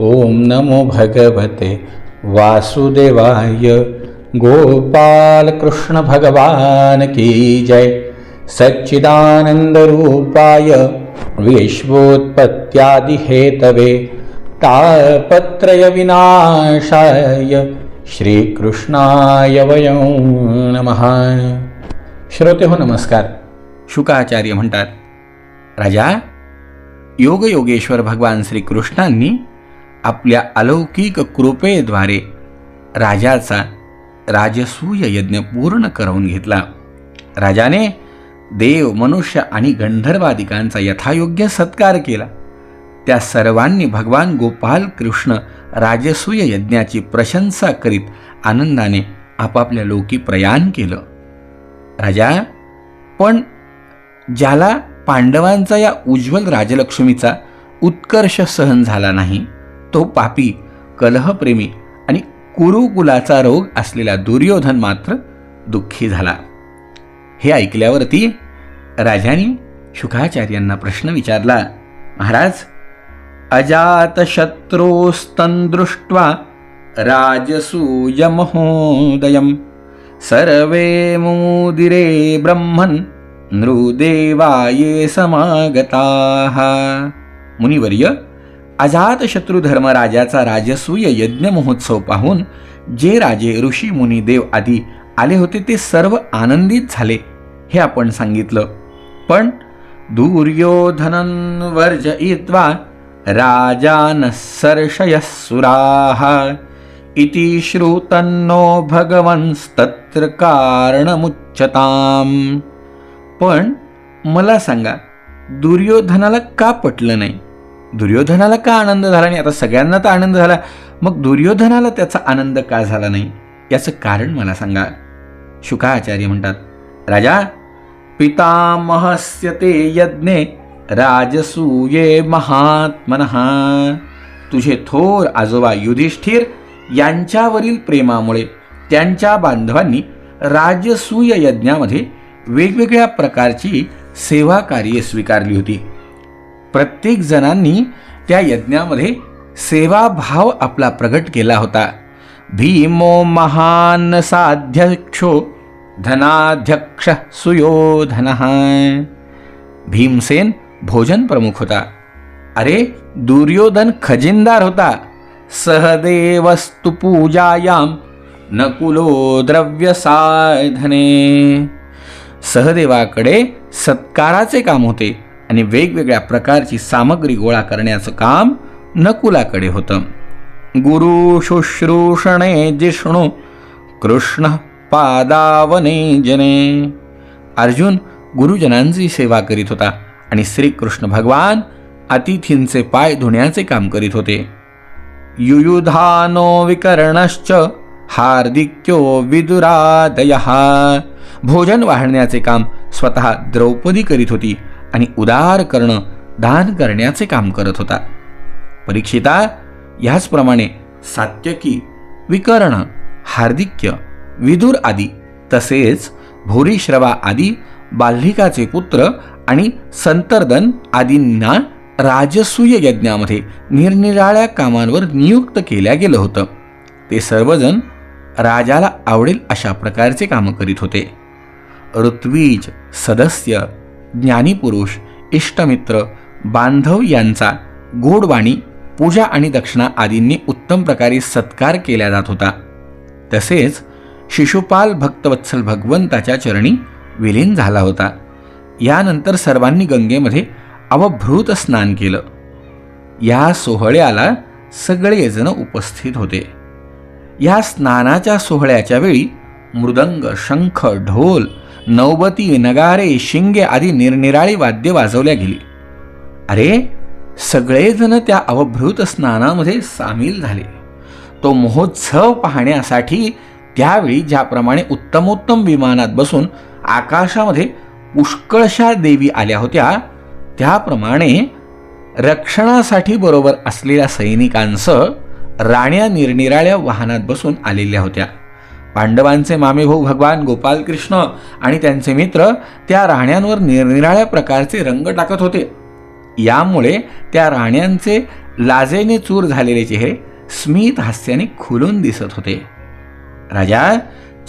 ओम नमो भगवते वासुदेवाय। गोपाल कृष्ण भगवान की जय। सच्चिदानंद रूपाय विश्वोत्पत्त्यादि हेतवे तापत्रय विनाशाय श्रीकृष्णाय वयं नमः। श्रोते हो नमस्कार। शुकाचार्य म्हणतात राजा योगयोगेश्वर भगवान श्रीकृष्णांनी आपल्या अलौकिक कृपेद्वारे राजाचा राजसूय यज्ञ पूर्ण करवून घेतला. राजाने देव मनुष्य आणि गंधर्वादिकांचा यथायोग्य सत्कार केला. त्या सर्वांनी भगवान गोपाल कृष्ण राजसूय यज्ञाची प्रशंसा करीत आनंदाने आपापल्या लोकी प्रयाण केलं. राजा पण ज्याला पांडवांचा या उज्ज्वल राजलक्ष्मीचा उत्कर्ष सहन झाला नाही तो पापी कलहप्रेमी आणि कुरुकुलाचा रोग असलेला दुर्योधन मात्र दुःखी झाला. हे ऐकल्यावरती राजाने शुकाचार्यांना प्रश्न विचारला महाराज अजातशत्रूस्तन्दृष्ट्वा राजसूयमहोदयं सर्वे मोदिरे ब्रह्मन् नृदेवाये समागताः। मुनिवर्य अजातशत्रू धर्मराजाचा राजसूय यज्ञ महोत्सव पाहून जे राजे ऋषी मुनी देव आदी आले होते ते सर्व आनंदित झाले हे आपण सांगितलं. पण दुर्योधनन वर्जयित्वा राजान सर्षयसुराः इति श्रुतन्नो भगवंस्तत्र कारणमुच्चताम पण मला सांगा दुर्योधनाला का पटलं नाही? दुर्योधनाला का आनंद झाला नाही? आता सगळ्यांना तर आनंद झाला. मग दुर्योधनाला त्याचा आनंद का झाला नाही? याचं कारण मला सांगा. शुकाचार्य म्हणतात राजा पितामहस्य ते यज्ञे राजसूये महात्मन. तुझे थोर आजोबा युधिष्ठिर यांच्यावरील प्रेमामुळे त्यांच्या बांधवांनी राजसूय यज्ञामध्ये वेगवेगळ्या प्रकारची सेवा कार्ये स्वीकारली होती. प्रत्येक जणांनी त्या यज्ञामध्ये सेवाभाव आपला प्रगट केला होता. भीमो महान साध्यक्षो धनाध्यक्ष सुयोधन. भीमसेन भोजन प्रमुख होता. अरे दुर्योधन खजिनदार होता. सहदेवस्तु पूजायाम नकुलो द्रव्य साधने सहदेवाकडे सत्काराचे काम होते. आणि वेगवेगळ्या प्रकारची सामग्री गोळा करण्याचं काम नकुलाकडे होतं. गुरु शुश्रूषणे जिष्णू कृष्ण पादावने जने. अर्जुन गुरुजनांची सेवा करीत होता आणि श्रीकृष्ण भगवान अतिथींचे पाय धुण्याचे काम करीत होते. युयुधानो विकर्णश्च हार्दिक्यो विदुरादय. भोजन वाढण्याचे काम स्वतः द्रौपदी करीत होती. आणि उदार करणं दान करण्याचे काम करत होता. परीक्षिता ह्याचप्रमाणे सात्यकी विकर्ण हार्दिक्य विदुर आदी तसेच भोरीश्रवा आदी बाल्हिकाचे पुत्र आणि संतर्दन आदींना राजसूय यज्ञामध्ये निरनिराळ्या कामांवर नियुक्त केल्या गेलं होतं. ते सर्वजण राजाला आवडेल अशा प्रकारचे कामं करीत होते. ऋत्वीज सदस्य ज्ञानीपुरुष इष्टमित्र बांधव यांचा गोडवाणी पूजा आणि दक्षिणा आदींनी उत्तम प्रकारे सत्कार केला जात होता. तसेच शिशुपाल भक्तवत्सल भगवंताच्या चरणी विलीन झाला होता. यानंतर सर्वांनी गंगेमध्ये अवभृत स्नान केलं. या सोहळ्याला सगळेजण उपस्थित होते. या स्नानाच्या सोहळ्याच्या वेळी मृदंग शंख ढोल नौबती नगारे शिंगे आदी निरनिराळी वाद्य वाजवल्या गेली. अरे सगळेजण त्या अवभृत स्नानामध्ये सामील झाले. तो महोत्सव पाहण्यासाठी त्यावेळी ज्याप्रमाणे उत्तमोत्तम विमानात बसून आकाशामध्ये पुष्कळशा देवी आल्या होत्या त्याप्रमाणे रक्षणासाठी बरोबर असलेल्या सैनिकांसह राण्या निरनिराळ्या वाहनात बसून आलेल्या होत्या. पांडवांचे मामेभाऊ भगवान गोपालकृष्ण आणि त्यांचे मित्र त्या राण्यांवर निरनिराळ्या प्रकारचे रंग टाकत होते. यामुळे त्या राण्यांचे लाजेने चूर झालेले चेहरे स्मित हास्याने खुलून दिसत होते. राजा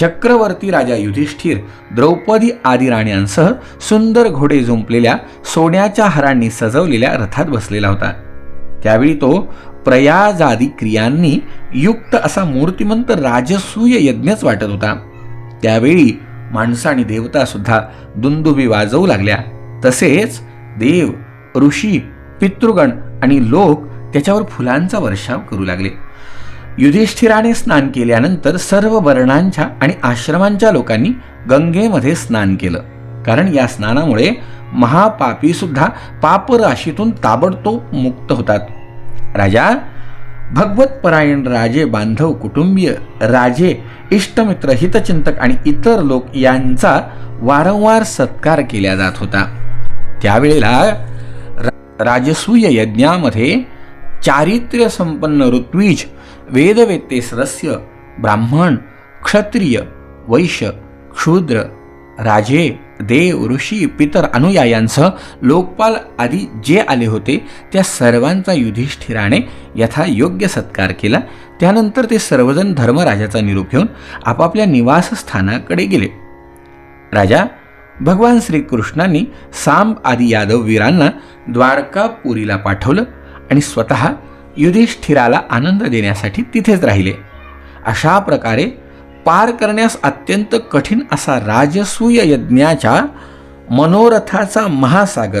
चक्रवर्ती राजा युधिष्ठिर द्रौपदी आदी राण्यांसह सुंदर घोडे जुंपलेल्या सोन्याच्या हरांनी सजवलेल्या रथात बसलेला होता. त्यावेळी तो प्रयाजादी क्रियांनी युक्त असा मूर्तिमंत राजसूय यज्ञच वाटत होता. त्यावेळी माणसं आणि देवता सुद्धा दुंदुबी वाजवू लागल्या. तसेच देव ऋषी पितृगण आणि लोक त्याच्यावर फुलांचा वर्षाव करू लागले. युधिष्ठिराने स्नान केल्यानंतर सर्व वर्णांच्या आणि आश्रमांच्या लोकांनी गंगेमध्ये स्नान केलं. कारण या स्नानामुळे महापापी सुद्धा पापराशीतून ताबडतोब मुक्त होतात. राजा भगवतपरायण राजे बांधव कुटुंबीय राजे इष्टमित्र हितचिंतक आणि इतर लोक यांचा वारंवार सत्कार केला जात होता. त्यावेळेला राजसूय यज्ञामध्ये चारित्र्य संपन्न ऋत्विज वेदवेत्ते सरस्य ब्राह्मण क्षत्रिय वैश्य क्षूद्र राजे देव ऋषी पितर अनुयायांसह लोकपाल आदी जे आले होते त्या सर्वांचा युधिष्ठिराने यथा योग्य सत्कार केला. त्यानंतर ते सर्वजण धर्मराजाचा निरोप घेऊन आपापल्या निवासस्थानाकडे गेले. राजा भगवान श्रीकृष्णांनी सांब आदी यादव वीरांना द्वारकापुरीला पाठवलं आणि स्वतः युधिष्ठिराला आनंद देण्यासाठी तिथेच राहिले. अशा प्रकारे पार करण्यास अत्यंत कठीण असा राजसूय यज्ञाच्या मनोरथाचा महासागर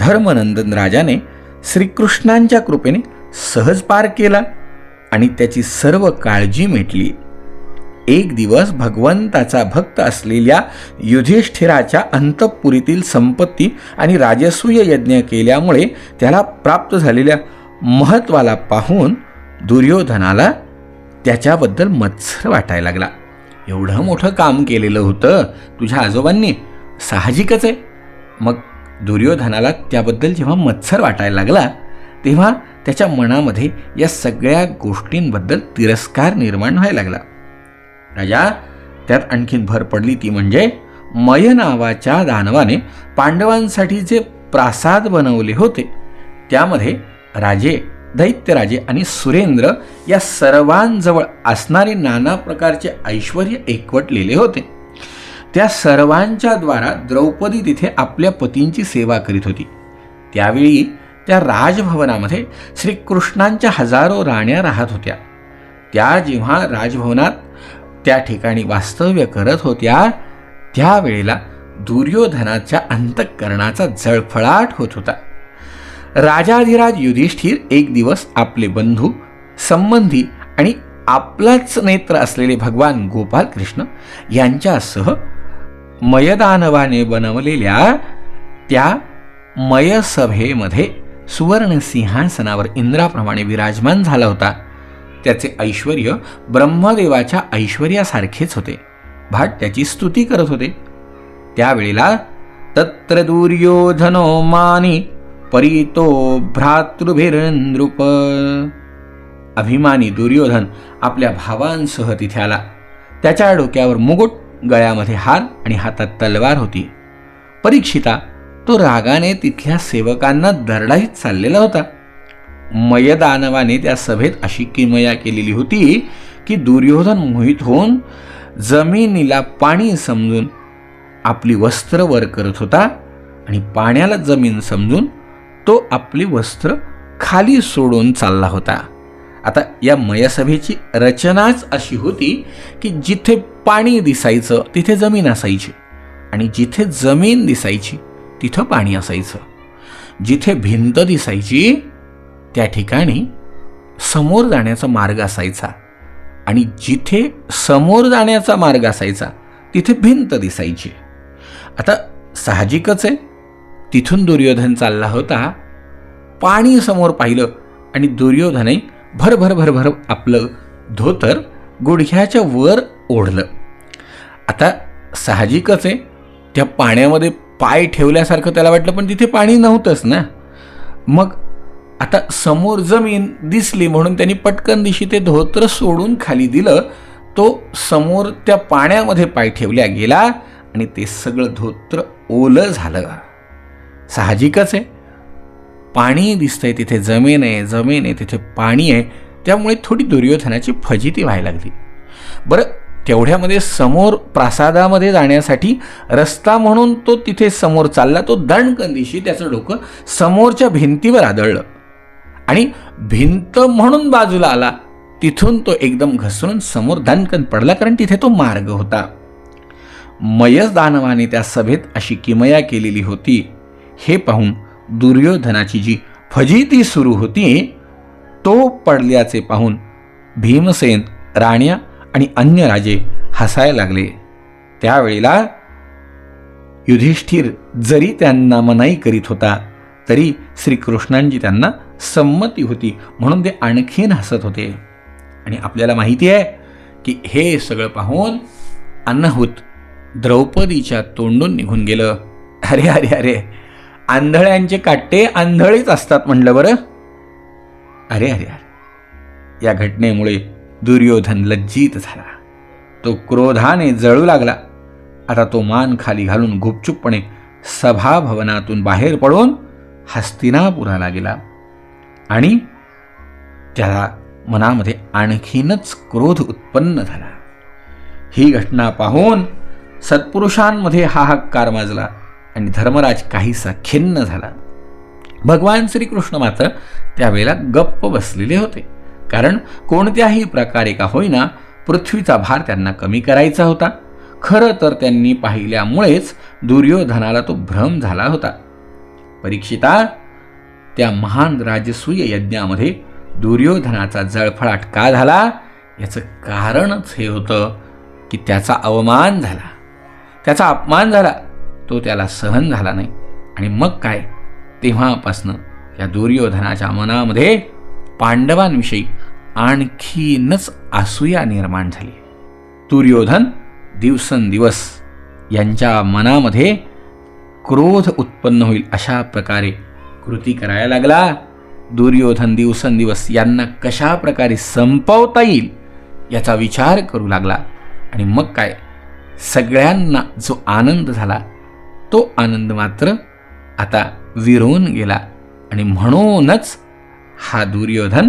धर्मनंदन राजाने श्रीकृष्णांच्या कृपेने सहज पार केला आणि त्याची सर्व काळजी मिटली. एक दिवस भगवंताचा भक्त असलेल्या युधिष्ठिराच्या अंतपुरीतील संपत्ती आणि राजसूय यज्ञ केल्यामुळे त्याला प्राप्त झालेल्या महत्त्वाला पाहून दुर्योधनाला त्याच्याबद्दल मत्सर वाटायला लागला. एवढं मोठं काम केलेलं होतं तुझ्या आजोबांनी. साहजिकच आहे. मग दुर्योधनाला त्याबद्दल जेव्हा मत्सर वाटायला लागला तेव्हा त्याच्या मनामध्ये या सगळ्या गोष्टींबद्दल तिरस्कार निर्माण व्हायला लागला. राजा त्यात आणखीन भर पडली ती म्हणजे मय नावाच्या दानवाने पांडवांसाठी जे प्रासाद बनवले होते त्यामध्ये राजे दैत्यराजे आणि सुरेंद्र या सर्वांजवळ असणारे नाना प्रकारचे ऐश्वर एकवटलेले होते. त्या सर्वांच्या द्वारा द्रौपदी तिथे आपल्या पतींची सेवा करीत होती. त्यावेळी त्या राजभवनामध्ये श्रीकृष्णांच्या हजारो राण्या राहत होत्या. त्या जेव्हा राजभवनात त्या ठिकाणी वास्तव्य करत होत्या त्यावेळेला दुर्योधनाच्या अंतःकरणाचा जळफळाट होत होता. राजाधिराज युधिष्ठिर एक दिवस आपले बंधू संबंधी आणि आपलाच नेत्र असलेले भगवान गोपाल कृष्ण यांच्यासह मयदानवाने बनवलेल्या त्या मयसभेमध्ये सुवर्ण सिंहासनावर इंद्राप्रमाणे विराजमान झाला होता. त्याचे ऐश्वर ब्रह्मदेवाच्या ऐश्वर्यासारखेच होते. भाट त्याची स्तुती करत होते. त्यावेळेला तत्र दुर्योधनो मानी परितो भ्रातृभिरनृप. अभिमानी दुर्योधन आपल्या भावांसह तिथे आला. त्याच्या डोक्यावर मुकुट गळ्यामध्ये हार आणि हातात तलवार होती. परीक्षिता तो रागाने तिथल्या सेवकांना दरडाईत चाललेला होता. मयदानवाने त्या सभेत अशी किमया केलेली होती की दुर्योधन मोहित होऊन जमिनीला पाणी समजून आपली वस्त्र वर करत होता आणि पाण्याला जमीन समजून तो आपली वस्त्र खाली सोडून चालला होता. आता या मयसभेची रचनाच अशी होती की जिथे पाणी दिसायचं तिथे जमीन असायची. आणि जिथे जमीन दिसायची तिथं पाणी असायचं. जिथे भिंत दिसायची त्या ठिकाणी समोर जाण्याचा मार्ग असायचा. आणि जिथे समोर जाण्याचा मार्ग असायचा तिथे भिंत दिसायची. आता साहजिकच आहे तिथून दुर्योधन चालला होता. पाणी समोर पाहिलं आणि दुर्योधने भर भर भर भर आपलं धोतर गुडघ्याच्या वर ओढलं. आता साहजिकच आहे. त्या पाण्यामध्ये पाय ठेवल्यासारखं त्याला वाटलं पण तिथे पाणी नव्हतंच ना. मग आता समोर जमीन दिसली म्हणून त्यांनी पटकन दिशी ते धोत्र सोडून खाली दिलं. तो समोर त्या पाण्यामध्ये पाय ठेवल्या गेला आणि ते सगळं धोत्र ओलं झालं. साहजिकच आहे. पाणी दिसतंय तिथे जमीन आहे जमीन आहे तिथे पाणी आहे. त्यामुळे थोडी दुर्योधनाची फजिती व्हायला लागली. बरं तेवढ्यामध्ये समोर प्रासादामध्ये जाण्यासाठी रस्ता म्हणून तो तिथे समोर चालला तो दणकंदिशी त्याचं डोकं समोरच्या भिंतीवर आदळलं. आणि भिंत म्हणून बाजूला आला तिथून तो एकदम घसरून समोर दणकन पडला कारण तिथे तो मार्ग होता. मयस दानवाने त्या सभेत अशी किमया केलेली होती. हे पाहून दुर्योधनाची जी फजिती सुरू होती तो पडल्याचे पाहून भीमसेन राण्या आणि अन्य राजे हसायला लागले. त्यावेळेला युधिष्ठिर जरी त्यांना मनाई करीत होता तरी श्रीकृष्णांची त्यांना संमती होती म्हणून ते आणखीन हसत होते. आणि आपल्याला माहिती आहे की हे सगळं पाहून अन्नहूत द्रौपदीच्या तोंडून निघून गेलं. अरे अरे अरे आंधळ्यांचे काट्टे आंधळीच असतात म्हणलं बरं. अरे अरे अरे. या घटनेमुळे दुर्योधन लज्जित झाला. तो क्रोधाने जळू लागला. आता तो मान खाली घालून गुपचूपपणे सभाभवनातून बाहेर पडून हस्तिनापुराला गेला. आणि त्याला मनामध्ये आणखीनच क्रोध उत्पन्न झाला. ही घटना पाहून सत्पुरुषांमध्ये हाहाकार माजला. आणि धर्मराज काहीसा खिन्न झाला. भगवान श्रीकृष्ण मात्र त्यावेळेला गप्प बसलेले होते. कारण कोणत्याही प्रकारे का होईना पृथ्वीचा भार त्यांना कमी करायचा होता. खरं तर त्यांनी पाहिल्यामुळेच दुर्योधनाला तो भ्रम झाला होता. परीक्षिता त्या महान राजसूय यज्ञामध्ये दुर्योधनाचा जळफळाट का झाला? याचं कारणच हे होतं की त्याचा अवमान झाला. त्याचा अपमान झाला. तो त्याला सहन झाला नाही. आणि मग काय? तेव्हापासनं या दुर्योधनाच्या मनामध्ये पांडवांविषयी आणखीनच आसूया निर्माण झाली. दुर्योधन दिवसेंदिवस यांच्या मनामध्ये क्रोध उत्पन्न होईल अशा प्रकारे कृती करायला लागला. दुर्योधन दिवसेंदिवस यांना कशा प्रकारे संपवता येईल याचा विचार करू लागला. आणि मग काय? सगळ्यांना जो आनंद झाला तो आनंद मात्र आता विरून गेला. आणि म्हणूनच हा दुर्योधन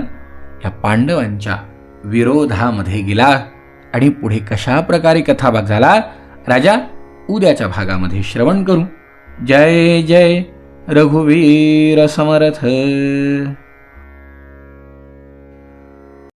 या पांडवांच्या विरोधामध्ये गेला. आणि पुढे कशा प्रकारे कथाभाग झाला? राजा उद्याच्या भागामध्ये श्रवण करू. जय जय रघुवीर समर्थ!